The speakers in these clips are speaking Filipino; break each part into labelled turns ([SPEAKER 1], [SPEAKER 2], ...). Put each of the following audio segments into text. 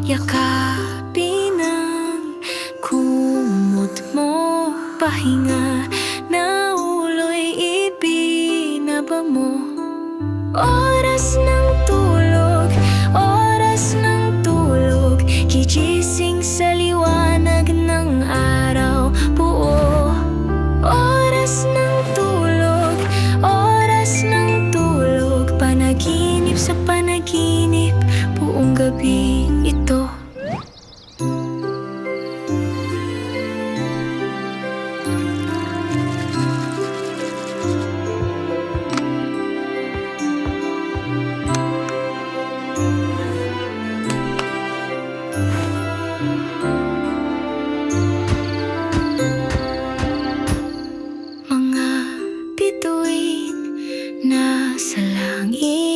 [SPEAKER 1] Yakapin ang kumot mo. Pahinga na ulo'y ibinaba mo. Oras ng tulog, oras ng tulog. Gigising sa liwanag ng araw buo. Oras ng tulog, oras ng tulog. Panaginip sa panaginip, gabi ito. Mga bituin na sa langit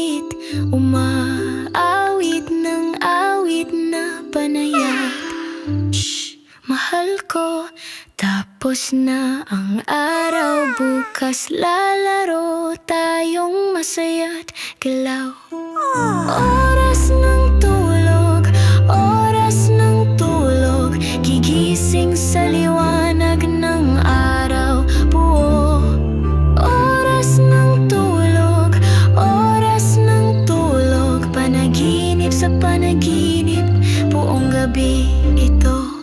[SPEAKER 1] mahal ko Tapos na ang araw. Bukas lalaro tayong masaya't galaw. Oras ng tulog, oras ng tulog. Gigising sa liwanag ng araw buo. Oras ng tulog, oras ng tulog. Panaginip sa panaginip buong gabi ito.